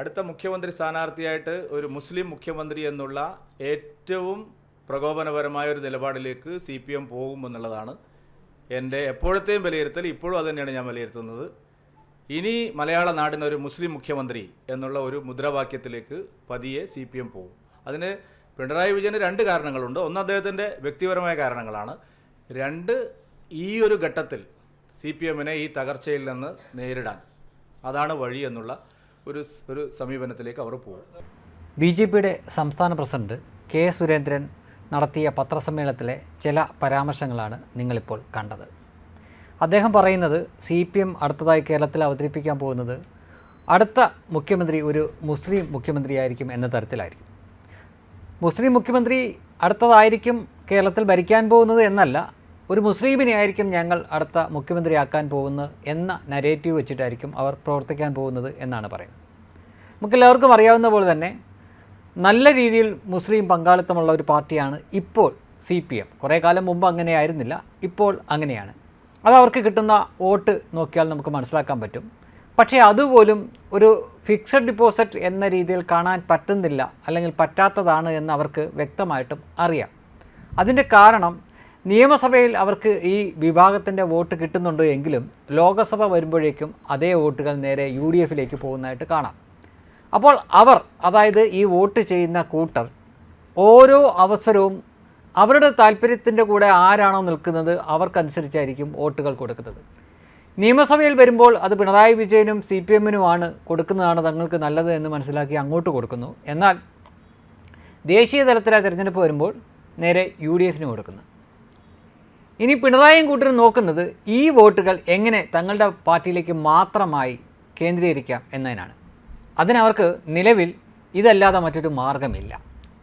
അടുത്ത മുഖ്യമന്ത്രി സ്ഥാനാർത്ഥിയായിട്ട് ഒരു മുസ്ലിം മുഖ്യമന്ത്രി എന്നുള്ള ഏറ്റവും പ്രകോപനപരമായ ഒരു നിലപാടിലേക്ക് സി പി എം പോകുമെന്നുള്ളതാണ് എന്റെ എപ്പോഴത്തെയും വിലയിരുത്തൽ ഇപ്പോഴും അത് തന്നെയാണ് ഞാൻ വിലയിരുത്തുന്നത്. ഇനി മലയാള നാടിന് ഒരു മുസ്ലിം മുഖ്യമന്ത്രി എന്നുള്ള ഒരു മുദ്രാവാക്യത്തിലേക്ക് പതിയെ സി പി എം പോകും. അതിന് പിണറായി വിജയന് രണ്ട് കാരണങ്ങളുണ്ട്. ഒന്ന് അദ്ദേഹത്തിന്റെ വ്യക്തിപരമായ കാരണങ്ങളാണ്. രണ്ട് ഈ ഒരു ഘട്ടത്തിൽ സി പി എമ്മിനെ ഈ തകർച്ചയിൽ നിന്ന് നേരിടാൻ. അതാണ് വഴി എന്നുള്ള ഒരു ഒരു സമീപനത്തിലേക്ക് അവർ പോകും. ബി ജെ പിയുടെ സംസ്ഥാന പ്രസിഡന്റ് കെ സുരേന്ദ്രൻ നടത്തിയ പത്രസമ്മേളനത്തിലെ ചില പരാമർശങ്ങളാണ് നിങ്ങളിപ്പോൾ കണ്ടത്. അദ്ദേഹം പറയുന്നത് സി പി എം അടുത്തതായി കേരളത്തിൽ അവതരിപ്പിക്കാൻ പോകുന്നത് അടുത്ത മുഖ്യമന്ത്രി ഒരു മുസ്ലിം മുഖ്യമന്ത്രിയായിരിക്കും എന്ന തരത്തിലായിരിക്കും. മുസ്ലിം മുഖ്യമന്ത്രി അടുത്തതായിരിക്കും കേരളത്തിൽ ഭരിക്കാൻ പോകുന്നത് എന്നല്ല ഒരു മുസ്ലിമിനെ ആയിരിക്കും ഞങ്ങൾ അടുത്ത മുഖ്യമന്ത്രിയാക്കാൻ പോകുന്നത് എന്ന നരേറ്റീവ് വെച്ചിട്ടായിരിക്കും അവർ പ്രവർത്തിക്കാൻ പോകുന്നത് എന്നാണ് പറയുന്നത്. നമുക്കെല്ലാവർക്കും അറിയാവുന്ന പോലെ തന്നെ നല്ല രീതിയിൽ മുസ്ലിം പങ്കാളിത്തമുള്ള ഒരു പാർട്ടിയാണ് ഇപ്പോൾ സി പി എം കുറേ കാലം മുമ്പ് അങ്ങനെയായിരുന്നില്ല ഇപ്പോൾ അങ്ങനെയാണ്. അത് അവർക്ക് കിട്ടുന്ന വോട്ട് നോക്കിയാൽ നമുക്ക് മനസ്സിലാക്കാൻ പറ്റും. പക്ഷേ അതുപോലും ഒരു ഫിക്സഡ് ഡിപ്പോസിറ്റ് എന്ന രീതിയിൽ കാണാൻ പറ്റുന്നില്ല അല്ലെങ്കിൽ പറ്റാത്തതാണ് എന്ന് അവർക്ക് വ്യക്തമായിട്ടും അറിയാം. അതിന്റെ കാരണം നിയമസഭയിൽ അവർക്ക് ഈ വിഭാഗത്തിന്റെ വോട്ട് കിട്ടുന്നുണ്ട് എങ്കിലും ലോകസഭ വരുമ്പോഴേക്കും അതേ വോട്ടുകൾ നേരെ യു ഡി എഫിലേക്ക് പോകുന്നതായിട്ട് കാണാം. അപ്പോൾ അവർ അതായത് ഈ വോട്ട് ചെയ്യുന്ന കൂട്ടർ ഓരോ അവസരവും അവരുടെ താല്പര്യത്തിന്റെ കൂടെ ആരാണോ നിൽക്കുന്നത് അവർക്കനുസരിച്ചായിരിക്കും വോട്ടുകൾ കൊടുക്കുന്നത്. നിയമസഭയിൽ വരുമ്പോൾ അത് പിണറായി വിജയനും സി പി എമ്മിനുമാണ് കൊടുക്കുന്നതാണ് തങ്ങൾക്ക് നല്ലത് എന്ന് മനസ്സിലാക്കി അങ്ങോട്ട് കൊടുക്കുന്നു. എന്നാൽ ദേശീയ തലത്തിലെ തിരഞ്ഞെടുപ്പ് വരുമ്പോൾ നേരെ യു ഡി എഫിന് കൊടുക്കുന്നു. ഇനി പിണറായിയും കൂട്ടരും നോക്കുന്നത് ഈ വോട്ടുകൾ എങ്ങനെ തങ്ങളുടെ പാർട്ടിയിലേക്ക് മാത്രമായി കേന്ദ്രീകരിക്കാം എന്നതിനാണ്. അതിനവർക്ക് നിലവിൽ ഇതല്ലാതെ മറ്റൊരു മാർഗമില്ല.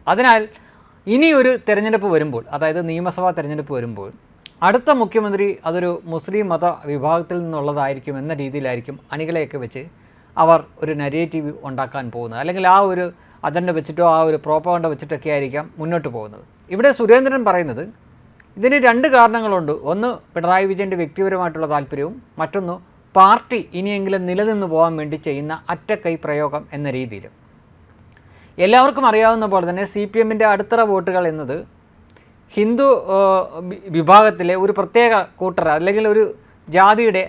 അതിനാൽ ഇനി ഒരു തെരഞ്ഞെടുപ്പ് വരുമ്പോൾ അതായത് നിയമസഭാ തിരഞ്ഞെടുപ്പ് വരുമ്പോൾ അടുത്ത മുഖ്യമന്ത്രി അതൊരു മുസ്ലിം മത വിഭാഗത്തിൽ നിന്നുള്ളതായിരിക്കും എന്ന രീതിയിലായിരിക്കും അണികളെയൊക്കെ വെച്ച് അവർ ഒരു നരേറ്റീവ് ഉണ്ടാക്കാൻ പോകുന്നത്. അല്ലെങ്കിൽ ആ ഒരു അജണ്ട വെച്ചിട്ടോ ആ ഒരു പ്രോപ്പകണ്ട വെച്ചിട്ടൊക്കെ ആയിരിക്കാം മുന്നോട്ട് പോകുന്നത്. ഇവിടെ സുരേന്ദ്രൻ പറയുന്നത് ഇതിന് രണ്ട് കാരണങ്ങളുണ്ട്. ഒന്ന് പിണറായി വിജയന്റെ വ്യക്തിപരമായിട്ടുള്ള താല്പര്യവും മറ്റൊന്ന് പാർട്ടി ഇനിയെങ്കിലും നിലനിന്ന് പോകാൻ വേണ്ടി ചെയ്യുന്ന അറ്റക്കൈ പ്രയോഗം എന്ന രീതിയിലും. എല്ലാവർക്കും അറിയാവുന്ന പോലെ തന്നെ സി പി എമ്മിന്റെ അടിത്തറ വോട്ടുകൾ എന്നത് ഹിന്ദു വിഭാഗത്തിലെ ഒരു പ്രത്യേക കൂട്ടർ അല്ലെങ്കിൽ ഒരു ജാതിയുടെ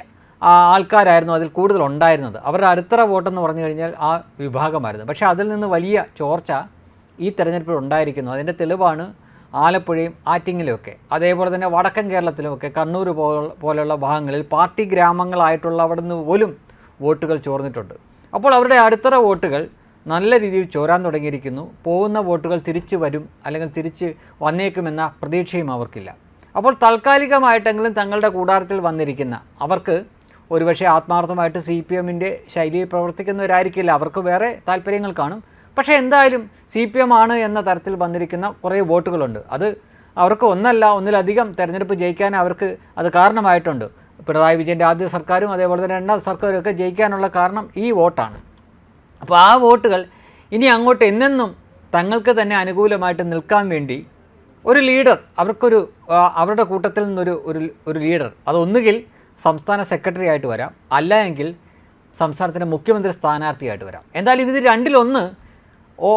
ആൾക്കാരായിരുന്നു അതിൽ കൂടുതൽ ഉണ്ടായിരുന്നത്. അവരുടെ അടിത്തറ വോട്ടെന്ന് പറഞ്ഞു കഴിഞ്ഞാൽ ആ വിഭാഗമായിരുന്നു. പക്ഷേ അതിൽ നിന്ന് വലിയ ചോർച്ച ഈ തെരഞ്ഞെടുപ്പിൽ ഉണ്ടായിരിക്കുന്നു. അതിന്റെ തെളിവാണ് ആലപ്പുഴയും ആറ്റിങ്ങിലുമൊക്കെ അതേപോലെ തന്നെ വടക്കൻ കേരളത്തിലുമൊക്കെ കണ്ണൂർ പോ- പോലുള്ള ഭാഗങ്ങളിൽ പാർട്ടി ഗ്രാമങ്ങളായിട്ടുള്ള അവിടെ നിന്ന് പോലും വോട്ടുകൾ ചോർന്നിട്ടുണ്ട്. അപ്പോൾ അവരുടെ അടിത്തറ വോട്ടുകൾ നല്ല രീതിയിൽ ചോരാൻ തുടങ്ങിയിരിക്കുന്നു. പോകുന്ന വോട്ടുകൾ തിരിച്ചു വരും അല്ലെങ്കിൽ തിരിച്ച് വന്നേക്കുമെന്ന പ്രതീക്ഷയും അവർക്കില്ല. അപ്പോൾ താൽക്കാലികമായിട്ടെങ്കിലും തങ്ങളുടെ കൂടാരത്തിൽ വന്നിരിക്കുന്ന അവർക്ക് ഒരുപക്ഷെ ആത്മാർത്ഥമായിട്ട് സി പി എമ്മിന്റെ ശൈലിയിൽ പ്രവർത്തിക്കുന്നവരായിരിക്കില്ല. അവർക്ക് വേറെ താല്പര്യങ്ങൾ കാണും. പക്ഷേ എന്തായാലും സി പി എം ആണ് എന്ന തരത്തിൽ വന്നിരിക്കുന്ന കുറേ വോട്ടുകളുണ്ട്. അത് അവർക്ക് ഒന്നല്ല ഒന്നിലധികം തെരഞ്ഞെടുപ്പ് ജയിക്കാൻ അവർക്ക് അത് കാരണമായിട്ടുണ്ട്. പിണറായി വിജയന്റെ ആദ്യ സർക്കാരും അതേപോലെ തന്നെ രണ്ടാം സർക്കാരും ഒക്കെ ജയിക്കാനുള്ള കാരണം ഈ വോട്ടാണ്. അപ്പോൾ ആ വോട്ടുകൾ ഇനി അങ്ങോട്ട് എന്നെന്നും തങ്ങൾക്ക് തന്നെ അനുകൂലമായിട്ട് നിൽക്കാൻ വേണ്ടി ഒരു ലീഡർ അവർക്കൊരു അവരുടെ കൂട്ടത്തിൽ നിന്നൊരു ഒരു ഒരു ലീഡർ അതൊന്നുകിൽ സംസ്ഥാന സെക്രട്ടറി ആയിട്ട് വരാം അല്ല എങ്കിൽ സംസ്ഥാനത്തിന്റെ മുഖ്യമന്ത്രി സ്ഥാനാർത്ഥിയായിട്ട് വരാം. എന്തായാലും ഇത് രണ്ടിലൊന്ന് ഓ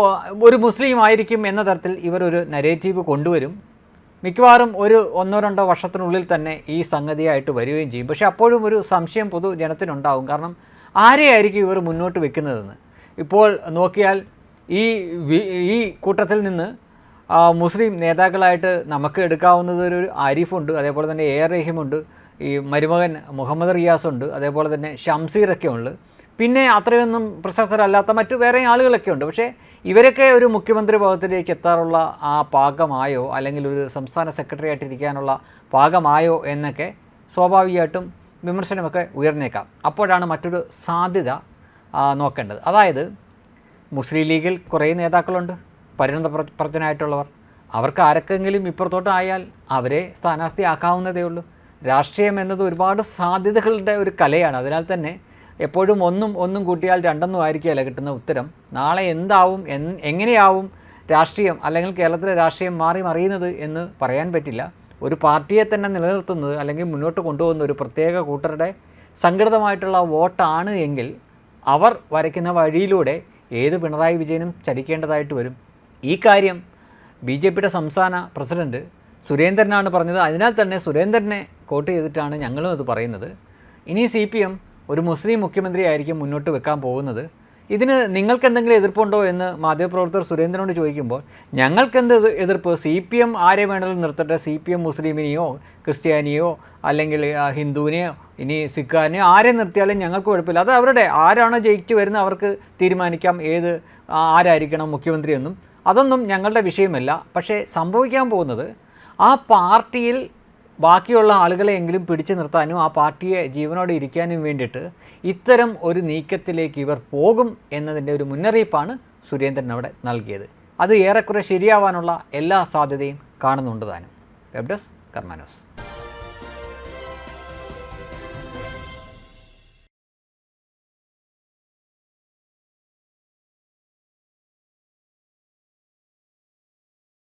ഒരു മുസ്ലിം ആയിരിക്കും എന്ന തരത്തിൽ ഇവരൊരു നരേറ്റീവ് കൊണ്ടുവരും. മിക്കവാറും ഒരു ഒന്നോ രണ്ടോ വർഷത്തിനുള്ളിൽ തന്നെ ഈ സംഗതിയായിട്ട് വരികയും ചെയ്യും. പക്ഷേ അപ്പോഴും ഒരു സംശയം പൊതു പൊതുജനത്തിനുണ്ടാവും കാരണം ആരെയായിരിക്കും ഇവർ മുന്നോട്ട് വെക്കുന്നതെന്ന്? ഇപ്പോൾ നോക്കിയാൽ ഈ ഈ കൂട്ടത്തിൽ നിന്ന് മുസ്ലിം നേതാക്കളായിട്ട് നമുക്ക് എടുക്കാവുന്നത് ഒരു ആരിഫുണ്ട് അതേപോലെ തന്നെ എ ആർ റഹീമുണ്ട് ഈ മരുമകൻ മുഹമ്മദ് റിയാസ് ഉണ്ട് അതേപോലെ തന്നെ ഷംസീറൊക്കെ ഉണ്ട് പിന്നെ അത്രയൊന്നും പ്രശസ്തരല്ലാത്ത മറ്റു വേറെ ആളുകളൊക്കെ ഉണ്ട്. പക്ഷേ ഇവരൊക്കെ ഒരു മുഖ്യമന്ത്രി പദത്തിലേക്ക് എത്താറുള്ള ആ പാകമായോ അല്ലെങ്കിൽ ഒരു സംസ്ഥാന സെക്രട്ടറി ആയിട്ട് ഇരിക്കാനുള്ള പാകമായോ എന്നൊക്കെ സ്വാഭാവികമായിട്ടും വിമർശനമൊക്കെ ഉയർന്നേക്കാം. അപ്പോഴാണ് മറ്റൊരു സാധ്യത നോക്കേണ്ടത്. അതായത് മുസ്ലിം ലീഗിൽ കുറേ നേതാക്കളുണ്ട്. പരിണത പ്ര- അവർക്ക് ആരൊക്കെങ്കിലും ഇപ്പുറത്തോട്ട് ആയാൽ അവരെ സ്ഥാനാർത്ഥിയാക്കാവുന്നതേ ഉള്ളൂ. രാഷ്ട്രീയം എന്നത് ഒരുപാട് സാധ്യതകളുടെ ഒരു കലയാണ്. അതിനാൽ തന്നെ എപ്പോഴും ഒന്നും ഒന്നും കൂട്ടിയാൽ രണ്ടെന്നും ആയിരിക്കുകയല്ല കിട്ടുന്ന ഉത്തരം. നാളെ എന്താവും എങ്ങനെയാവും രാഷ്ട്രീയം അല്ലെങ്കിൽ കേരളത്തിലെ രാഷ്ട്രീയം മാറി മറിയുന്നത് എന്ന് പറയാൻ പറ്റില്ല. ഒരു പാർട്ടിയെ തന്നെ നിലനിർത്തുന്നത് അല്ലെങ്കിൽ മുന്നോട്ട് കൊണ്ടുപോകുന്ന ഒരു പ്രത്യേക കൂട്ടരുടെ സംഘടിതമായിട്ടുള്ള വോട്ടാണ് എങ്കിൽ അവർ വരയ്ക്കുന്ന വഴിയിലൂടെ ഏത് പിണറായി വിജയനും ചലിക്കേണ്ടതായിട്ട് വരും. ഈ കാര്യം ബി ജെ പിയുടെ സംസ്ഥാന പ്രസിഡന്റ് സുരേന്ദ്രനാണ് പറഞ്ഞത്. അതിനാൽ തന്നെ സുരേന്ദ്രനെ കോട്ട് ചെയ്തിട്ടാണ് ഞങ്ങളും അത് പറയുന്നത്. ഇനി സി പി എം ഒരു മുസ്ലിം മുഖ്യമന്ത്രി ആയിരിക്കും മുന്നോട്ട് വെക്കാൻ പോകുന്നത്. ഇതിന് നിങ്ങൾക്ക് എന്തെങ്കിലും എതിർപ്പുണ്ടോ എന്ന് മാധ്യമപ്രവർത്തകർ സുരേന്ദ്രനോട് ചോദിക്കുമ്പോൾ ഞങ്ങൾക്കെന്ത് എതി- എതിർപ്പ്? സി പി എം ആരെ വേണമെങ്കിലും നിർത്തട്ടെ? സി പി എം മുസ്ലിമിനെയോ ക്രിസ്ത്യാനിയോ അല്ലെങ്കിൽ ഹിന്ദുവിനെയോ ഇനി സിഖാനെയോ ആരെ നിർത്തിയാലും ഞങ്ങൾക്ക് കുഴപ്പമില്ല. അത് അവരുടെ ആരാണോ ജയിച്ചു വരുന്നത് അവർക്ക് തീരുമാനിക്കാം. ഏത് ആരായിരിക്കണം മുഖ്യമന്ത്രി എന്നും. അതൊന്നും ഞങ്ങളുടെ വിഷയമല്ല. പക്ഷേ സംഭവിക്കാൻ പോകുന്നത് ആ പാർട്ടിയിൽ ബാക്കിയുള്ള ആളുകളെയെങ്കിലും പിടിച്ചു നിർത്താനും ആ പാർട്ടിയെ ജീവനോടെ ഇരിക്കാനും വേണ്ടിയിട്ട് ഇത്തരം ഒരു നീക്കത്തിലേക്ക് ഇവർ പോകും എന്നതിന്റെ ഒരു മുന്നറിയിപ്പാണ് സുരേന്ദ്രൻ അവിടെ നൽകിയത്. അത് ഏറെക്കുറെ ശരിയാവാനുള്ള എല്ലാ സാധ്യതയും കാണുന്നുണ്ട് താനും. Web desk കർമാനോസ്